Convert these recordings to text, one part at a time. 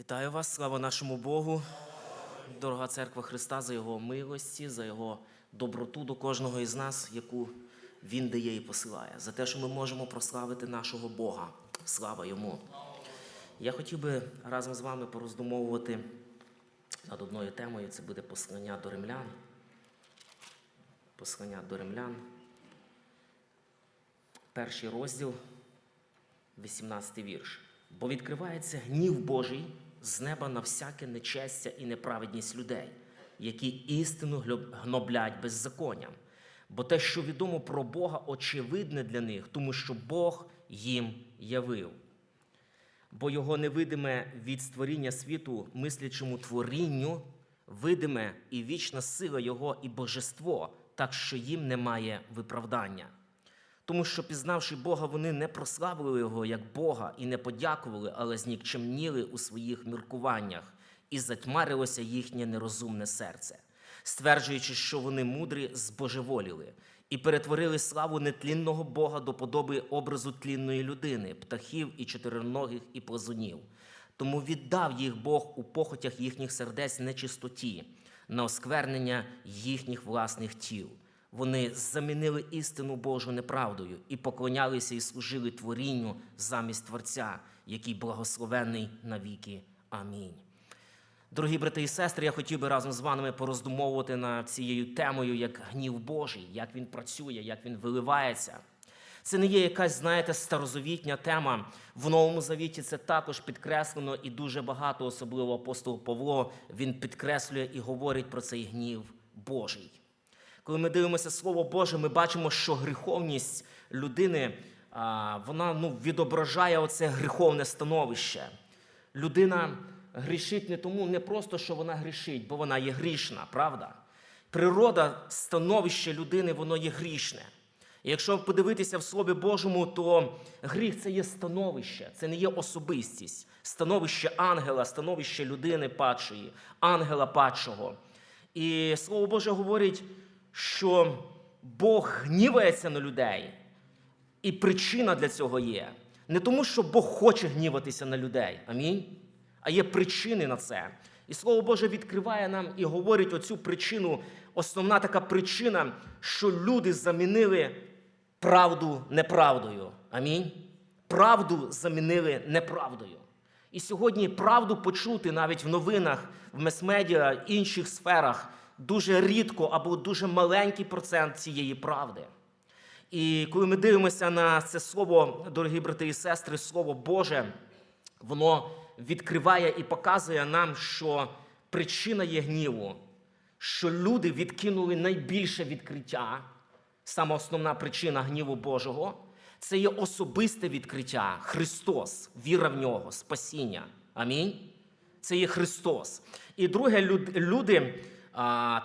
Вітаю вас, слава нашому Богу, дорога церква Христа, за Його милості, за Його доброту до кожного із нас, яку Він дає і посилає, за те, що ми можемо прославити нашого Бога. Слава Йому. Я хотів би разом з вами пороздумовувати над одною темою. Це буде послання до римлян. Послання до римлян. Перший розділ, 18 вірш. Бо відкривається гнів Божий з неба на всяке нечестя і неправедність людей, які істину гноблять беззаконням. Бо те, що відомо про Бога, очевидне для них, тому що Бог їм явив. Бо його невидиме від створіння світу, мислячому творінню, видиме і вічна сила Його і божество, так що їм немає виправдання. Тому що, пізнавши Бога, вони не прославили Його як Бога і не подякували, але знікчемніли у своїх міркуваннях, і затьмарилося їхнє нерозумне серце, стверджуючи, що вони мудрі, збожеволіли, і перетворили славу нетлінного Бога до подоби образу тлінної людини, птахів і чотириногих і плазунів. Тому віддав їх Бог у похотях їхніх сердець нечистоті, на осквернення їхніх власних тіл. Вони замінили істину Божу неправдою і поклонялися і служили творінню замість Творця, який благословенний навіки. Амінь. Дорогі брати і сестри, я хотів би разом з вами пороздумовувати над цією темою, як гнів Божий, як він працює, як він виливається. Це не є якась, знаєте, старозавітня тема. В Новому Завіті це також підкреслено і дуже багато, особливо апостол Павло, він підкреслює і говорить про цей гнів Божий. Коли ми дивимося Слово Боже, ми бачимо, що гріховність людини вона ну, відображає оце гріховне становище. Людина грішить не тому, не просто, що вона грішить, бо вона є грішна, правда? Природа, становище людини, воно є грішне. І якщо подивитися в Слові Божому, то гріх це є становище, це не є особистість. Становище ангела, становище людини падшої, ангела падшого. І Слово Боже говорить, що Бог гнівається на людей. І причина для цього є. Не тому, що Бог хоче гніватися на людей. Амінь. А є причини на це. І Слово Боже відкриває нам і говорить оцю причину. Основна така причина, що люди замінили правду неправдою. Амінь. Правду замінили неправдою. І сьогодні правду почути навіть в новинах, в мес-медіа, інших сферах дуже рідко або дуже маленький процент цієї правди. І коли ми дивимося на це слово, дорогі брати і сестри, слово Боже, воно відкриває і показує нам, що причина є гніву, що люди відкинули найбільше відкриття, саме основна причина гніву Божого це є особисте відкриття Христос, віра в нього, спасіння. Амінь. Це є Христос. І друге, люди,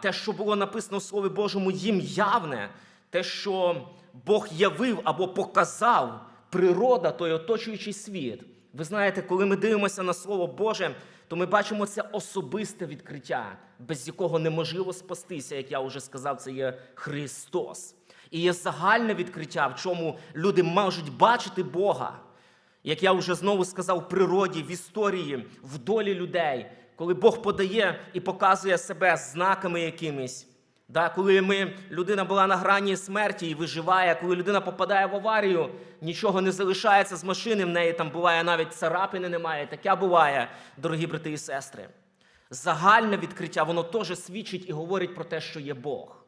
те, що було написано в Слові Божому, їм явне, те, що Бог явив або показав природа, той оточуючий світ. Ви знаєте, коли ми дивимося на Слово Боже, то ми бачимо це особисте відкриття, без якого неможливо спастися, як я вже сказав, це є Христос. І є загальне відкриття, в чому люди можуть бачити Бога. Як я вже знову сказав, в природі, в історії, в долі людей, коли Бог подає і показує себе знаками якимись. Да, коли ми, людина була на грані смерті і виживає, коли людина попадає в аварію, нічого не залишається з машини, в неї там буває навіть царапини немає. Таке буває, дорогі брати і сестри. Загальне відкриття, воно теж свідчить і говорить про те, що є Бог.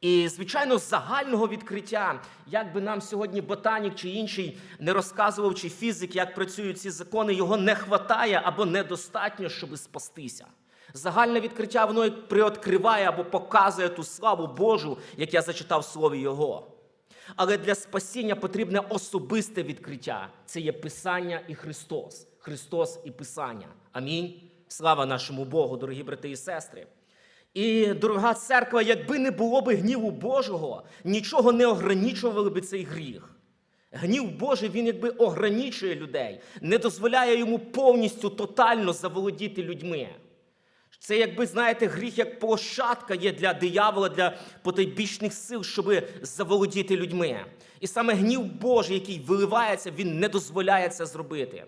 І, звичайно, загального відкриття, як би нам сьогодні ботанік чи інший не розказував, чи фізик, як працюють ці закони, його не хватає або недостатньо, щоб спастися. Загальне відкриття воно приоткриває або показує ту славу Божу, як я зачитав в слові Його. Але для спасіння потрібне особисте відкриття. Це є Писання і Христос. Христос і Писання. Амінь. Слава нашому Богу, дорогі брати і сестри. І, дорога церква, якби не було би гніву Божого, нічого не ограничували би цей гріх. Гнів Божий, він якби ограничує людей, не дозволяє йому повністю тотально заволодіти людьми. Це, якби, знаєте, гріх як площадка є для диявола, для потойбічних сил, щоб заволодіти людьми. І саме гнів Божий, який виливається, він не дозволяє це зробити.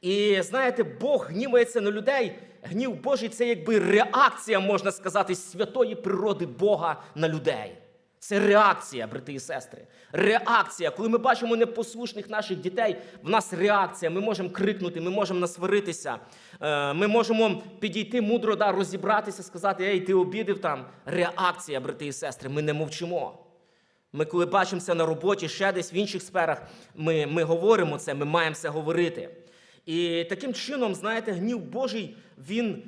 І знаєте, Бог гнівається на людей. Гнів Божий це якби реакція, можна сказати, святої природи Бога на людей. Це реакція, брати і сестри. Реакція. Коли ми бачимо непослушних наших дітей, в нас реакція. Ми можемо крикнути, ми можемо насваритися, е, ми можемо підійти мудро, да, розібратися, сказати, ей, ти обідив там. Реакція, брати і сестри, ми не мовчимо. Ми, коли бачимося на роботі, ще десь в інших сферах, ми, ми говоримо це, ми маємо це говорити. І таким чином, знаєте, гнів Божий він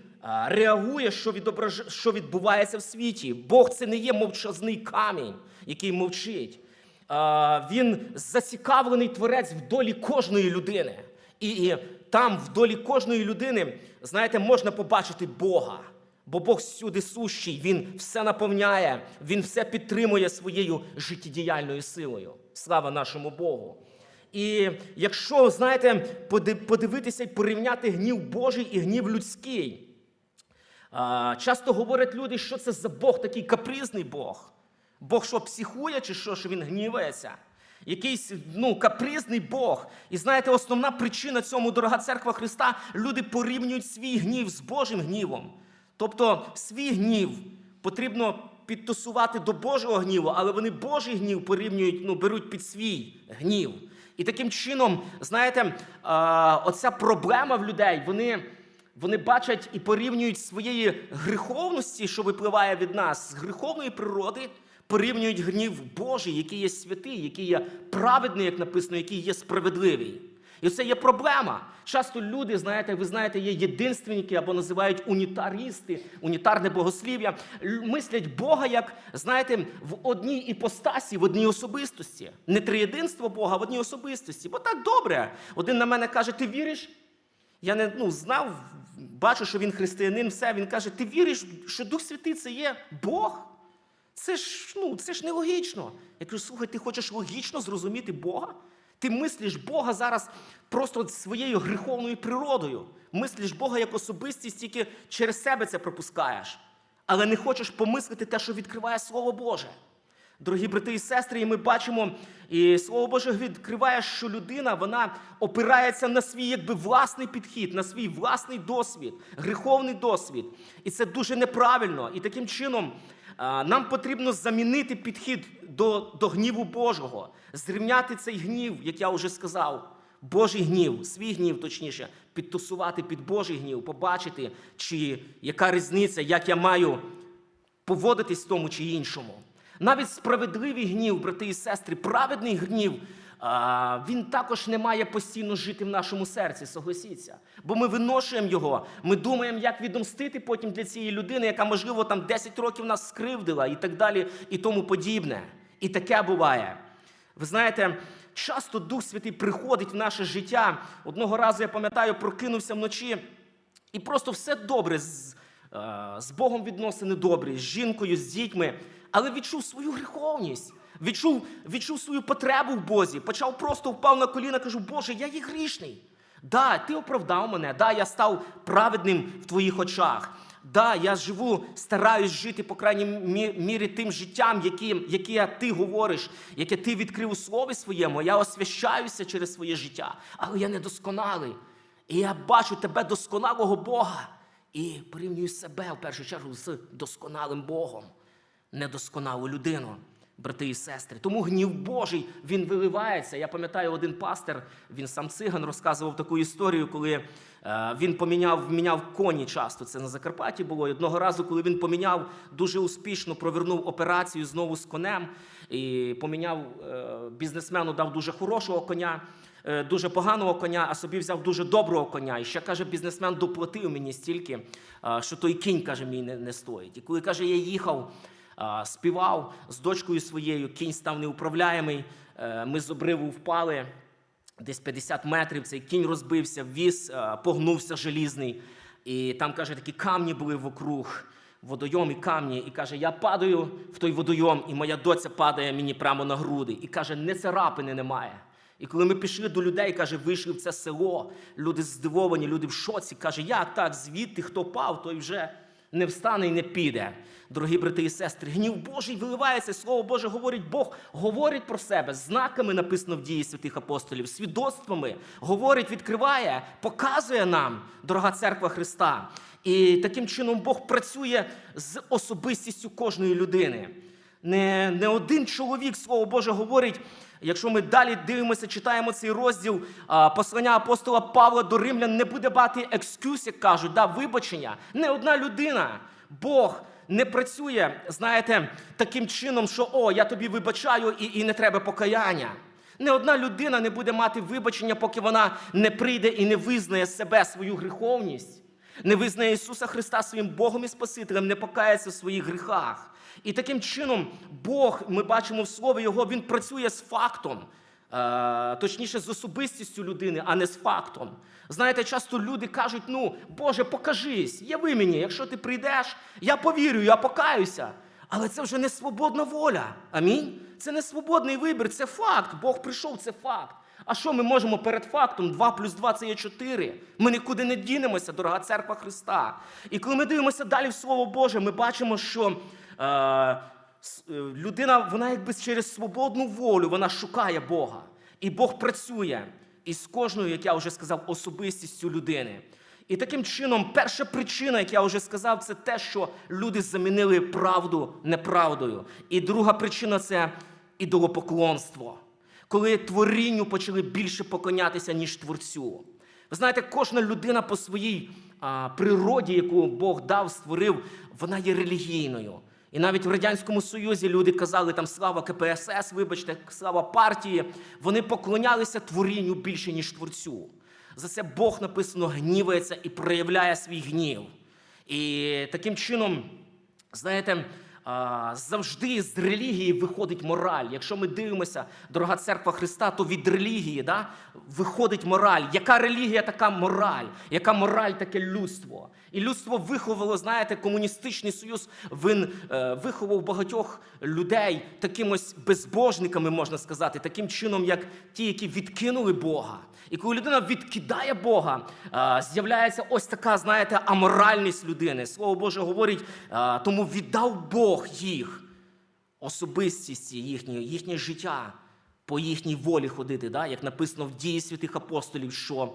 реагує, що, відображ... що відбувається в світі. Бог це не є мовчазний камінь, який мовчить. Він зацікавлений творець в долі кожної людини. І, там, в долі кожної людини, знаєте, можна побачити Бога. Бо Бог всюди сущий, Він все наповняє, Він все підтримує своєю життєдіяльною силою. Слава нашому Богу. І якщо, знаєте, подивитися і порівняти гнів Божий і гнів людський, часто говорять люди, що це за Бог такий капризний Бог. Бог що психує, чи що, що він гнівається? Якийсь ну, капризний Бог. І знаєте, основна причина цьому, дорога церква Христа, люди порівнюють свій гнів з Божим гнівом. Тобто свій гнів потрібно підтусувати до Божого гніву, але вони Божий гнів порівнюють, ну, беруть під свій гнів. І таким чином, знаєте, оця проблема в людей, вони, вони бачать і порівнюють своєї гріховності, що випливає від нас, з гріховної природи, порівнюють гнів Божий, який є святий, який є праведний, як написано, який є справедливий. І це є проблема. Часто люди, знаєте, ви знаєте, є єдинственники або називають унітарісти, унітарне богослів'я, мислять Бога як, знаєте, в одній іпостасі, в одній особистості. Не триєдинство Бога, а в одній особистості. Бо так добре. Один на мене каже: ти віриш? Я не ну, знав, бачу, що він християнин, все. Він каже: Ти віриш, що Дух Святий це є Бог? Це ж, ну, це ж нелогічно. Я кажу, слухай, ти хочеш логічно зрозуміти Бога? Ти мислиш Бога зараз просто своєю гріховною природою. Мислиш Бога як особистість, тільки через себе це пропускаєш. Але не хочеш помислити те, що відкриває Слово Боже. Дорогі брати і сестри, і ми бачимо, і Слово Боже відкриває, що людина вона опирається на свій якби власний підхід, на свій власний досвід, гріховний досвід. І це дуже неправильно. І таким чином нам потрібно замінити підхід до, до гніву Божого, зрівняти цей гнів, як я вже сказав. Божий гнів, свій гнів, точніше, підтусувати під Божий гнів, побачити, чи яка різниця, як я маю поводитись в тому чи іншому. Навіть справедливий гнів, брати і сестри, праведний гнів, він також не має постійно жити в нашому серці, согласіться. Бо ми виношуємо його, ми думаємо, як відомстити потім для цієї людини, яка, можливо, там 10 років нас скривдила і так далі, і тому подібне. І таке буває. Ви знаєте, часто Дух Святий приходить в наше життя. Одного разу я пам'ятаю, прокинувся вночі, і просто все добре з, е, з Богом відносини добрі, з жінкою, з дітьми, але відчув свою гріховність, відчув, відчув свою потребу в Бозі, почав просто впав на коліна, кажу, Боже, я є грішний. Да, ти оправдав мене, да, я став праведним в твоїх очах. Да, я живу, стараюсь жити, по крайній мірі, тим життям, яким, яке ти говориш, яке ти відкрив у слові своєму. Я освящаюся через своє життя, але я недосконалий. І я бачу тебе досконалого Бога і порівнюю себе в першу чергу з досконалим Богом, недосконалу людину, брати і сестри. Тому гнів Божий він виливається. Я пам'ятаю, один пастир, він сам циган, розказував таку історію, коли е, він поміняв міняв коні часто. Це на Закарпатті було. І одного разу, коли він поміняв, дуже успішно провернув операцію знову з конем і поміняв е, бізнесмену, дав дуже хорошого коня е, дуже поганого коня, а собі взяв дуже доброго коня. І ще каже, бізнесмен доплатив мені стільки, що той кінь каже, мій не, не стоїть. І коли каже, я їхав, співав з дочкою своєю, кінь став неуправляємий. е, Ми з обриву впали. Десь 50 метрів цей кінь розбився, віз, е, погнувся желізний. І там, каже, такі камні були вокруг, водойом і камні. І каже, я падаю в той водойом, і моя доця падає мені прямо на груди. І каже, не царапини немає. І коли ми пішли до людей, каже, вийшли в це село, люди здивовані, люди в шоці. Каже, як так, звідти хто пав, той вже не встане і не піде. Дорогі брати і сестри, гнів Божий виливається, Слово Боже говорить, Бог говорить про себе, знаками написано в дії святих апостолів, свідоцтвами говорить, відкриває, показує нам, дорога церква Христа. І таким чином Бог працює з особистістю кожної людини. Не, не один чоловік, Слово Боже, говорить. Якщо ми далі дивимося, читаємо цей розділ послання апостола Павла до римлян, не буде бати екскюз, як кажуть, да, вибачення. Не одна людина, Бог не працює, знаєте, таким чином, що о, я тобі вибачаю і, і не треба покаяння. Не одна людина не буде мати вибачення, поки вона не прийде і не визнає себе свою гріховність, не визнає Ісуса Христа своїм Богом і Спасителем, не покається в своїх гріхах. І таким чином Бог, ми бачимо в Слові Його, Він працює з фактом, е, точніше, з особистістю людини, а не з фактом. Знаєте, часто люди кажуть: ну, Боже, покажись, яви мені, якщо ти прийдеш, я повірю, я покаюся. Але це вже не свободна воля. Амінь. Це не свободний вибір, це факт. Бог прийшов, це факт. А що ми можемо перед фактом? 2 плюс 2 це є 4. Ми нікуди не дінемося, дорога церква Христа. І коли ми дивимося далі в Слово Боже, ми бачимо, що людина, вона якби через свободну волю, вона шукає Бога. І Бог працює із кожною, як я вже сказав, особистістю людини. І таким чином, перша причина, як я вже сказав, це те, що люди замінили правду неправдою. І друга причина це ідолопоклонство. Коли творінню почали більше поклонятися, ніж творцю. Ви знаєте, кожна людина по своїй а, природі, яку Бог дав, створив, вона є релігійною. І навіть в Радянському Союзі люди казали там слава КПСС, вибачте, слава партії. Вони поклонялися творінню більше, ніж творцю. За це Бог написано гнівається і проявляє свій гнів. І таким чином, знаєте, завжди з релігії виходить мораль. Якщо ми дивимося, дорога церква Христа, то від релігії да, виходить мораль. Яка релігія, така мораль? Яка мораль, таке людство? І людство виховало, знаєте, комуністичний союз. Він е, виховав багатьох людей такими ось безбожниками, можна сказати, таким чином, як ті, які відкинули Бога. І коли людина відкидає Бога, е, з'являється ось така, знаєте, аморальність людини. Слово Боже говорить, е, тому віддав Бог їх, особистість їхнє, їхнє життя по їхній волі ходити, да? як написано в дії святих апостолів, що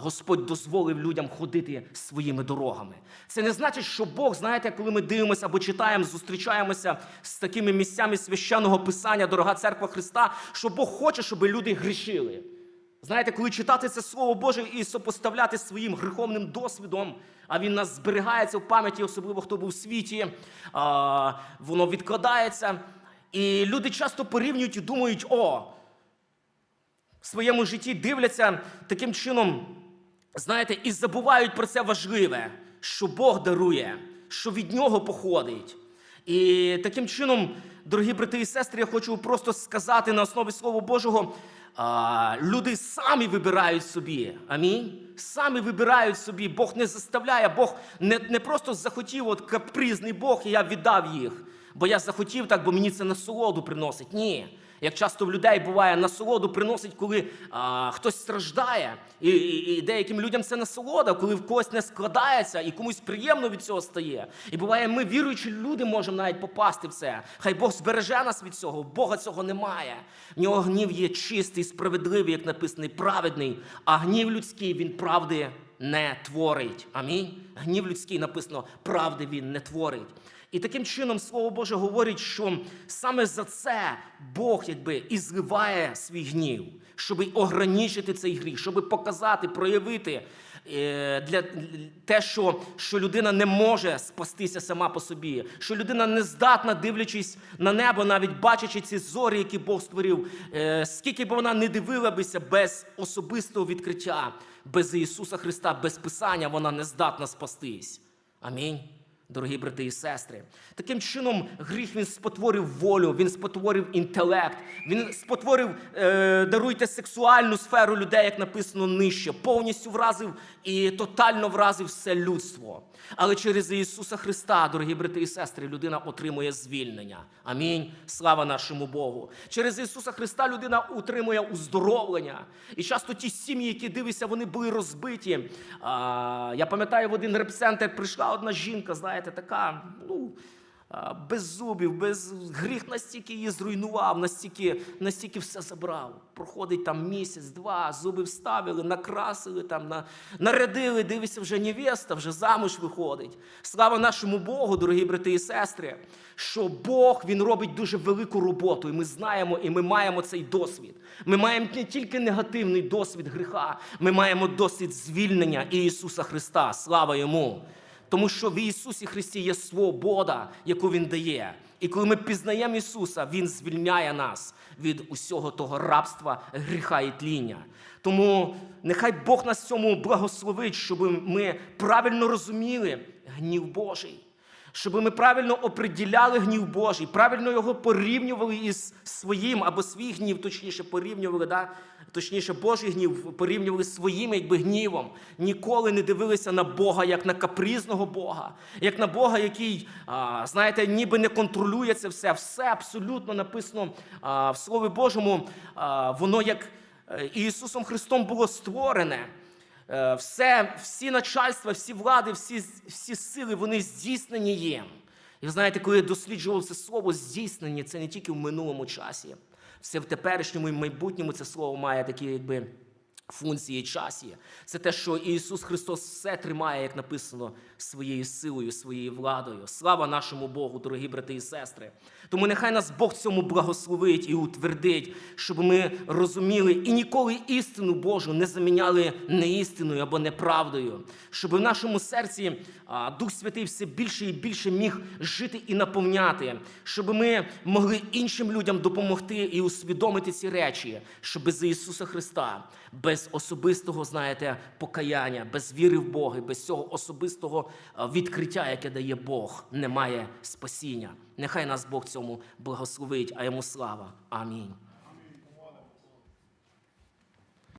Господь дозволив людям ходити своїми дорогами. Це не значить, що Бог, знаєте, коли ми дивимося або читаємо, зустрічаємося з такими місцями священного писання, дорога церква Христа, що Бог хоче, щоб люди грішили. Знаєте, коли читати це Слово Боже і сопоставляти своїм гріховним досвідом, а він нас зберігається в пам'яті, особливо хто був в світі, воно відкладається. І люди часто порівнюють і думають, о, в своєму житті дивляться таким чином, знаєте, і забувають про це важливе, що Бог дарує, що від нього походить. І таким чином, дорогі брати і сестри, я хочу просто сказати на основі Слова Божого. А, люди самі вибирають собі. Амінь. Самі вибирають собі. Бог не заставляє, Бог не, не просто захотів, от капризний Бог, і я віддав їх. Бо я захотів так, бо мені це насолоду приносить. Ні. Як часто в людей буває, насолоду приносить, коли а, хтось страждає, і, і, і деяким людям це насолода, коли в когось не складається і комусь приємно від цього стає. І буває, ми, віруючі люди, можемо навіть попасти в це. Хай Бог збереже нас від цього. Бога цього немає. В нього гнів є чистий, справедливий, як написаний, праведний, а гнів людський він правди не творить. Амінь. Гнів людський написано, правди він не творить. І таким чином Слово Боже говорить, що саме за це Бог якби і зливає свій гнів, щоб ограничити цей гріх, щоб показати, проявити е, для те, що, що людина не може спастися сама по собі, що людина не здатна, дивлячись на небо, навіть бачачи ці зорі, які Бог створив, е, скільки б вона не дивилася без особистого відкриття, без Ісуса Христа, без Писання, вона не здатна спастись. Амінь. Дорогі брати і сестри, таким чином гріх він спотворив волю, він спотворив інтелект, він спотворив, е, даруйте сексуальну сферу людей, як написано нижче, повністю вразив і тотально вразив все людство. Але через Ісуса Христа, дорогі брати і сестри, людина отримує звільнення. Амінь. Слава нашому Богу. Через Ісуса Христа людина отримує уздоровлення. І часто ті сім'ї, які дивишся, вони були розбиті. А, я пам'ятаю, в один репцентр прийшла одна жінка, знаєте, така, ну. Без зубів, без гріх настільки її зруйнував, настільки, настільки все забрав. Проходить там місяць, два, зуби вставили, накрасили, там, на, нарядили, дивишся, вже невеста, вже замуж виходить. Слава нашому Богу, дорогі брати і сестри, що Бог Він робить дуже велику роботу, і ми знаємо, і ми маємо цей досвід. Ми маємо не тільки негативний досвід гріха, ми маємо досвід звільнення Ісуса Христа. Слава йому! Тому що в Ісусі Христі є свобода, яку Він дає. І коли ми пізнаємо Ісуса, Він звільняє нас від усього того рабства, гріха і тління. Тому нехай Бог нас цьому благословить, щоб ми правильно розуміли гнів Божий, щоб ми правильно оприділяли гнів Божий, правильно його порівнювали із своїм або свій гнів, точніше порівнювали, да? точніше, Божий гнів порівнювали з своїм якби гнівом. Ніколи не дивилися на Бога як на капризного Бога, як на Бога, який, а, знаєте, ніби не контролює це все. Все абсолютно написано а, в Слові Божому, а, воно як е, Ісусом Христом було створене. Е, Все, всі начальства, всі влади, всі, всі сили, вони здійснені є. І ви знаєте, коли я досліджував це слово здійснення, це не тільки в минулому часі, все в теперішньому і майбутньому це слово має такі, якби. Функції часі. Це те, що Ісус Христос все тримає, як написано, своєю силою, своєю владою. Слава нашому Богу, дорогі брати і сестри. Тому нехай нас Бог цьому благословить і утвердить, щоб ми розуміли і ніколи істину Божу не заміняли неістиною або неправдою, щоб в нашому серці Дух Святий все більше і більше міг жити і наповняти, щоб ми могли іншим людям допомогти і усвідомити ці речі, що без Ісуса Христа, без особистого, знаєте, покаяння, без віри в Бога, без цього особистого відкриття, яке дає Бог, немає спасіння. Нехай нас Бог цьому благословить, а йому слава. Амінь.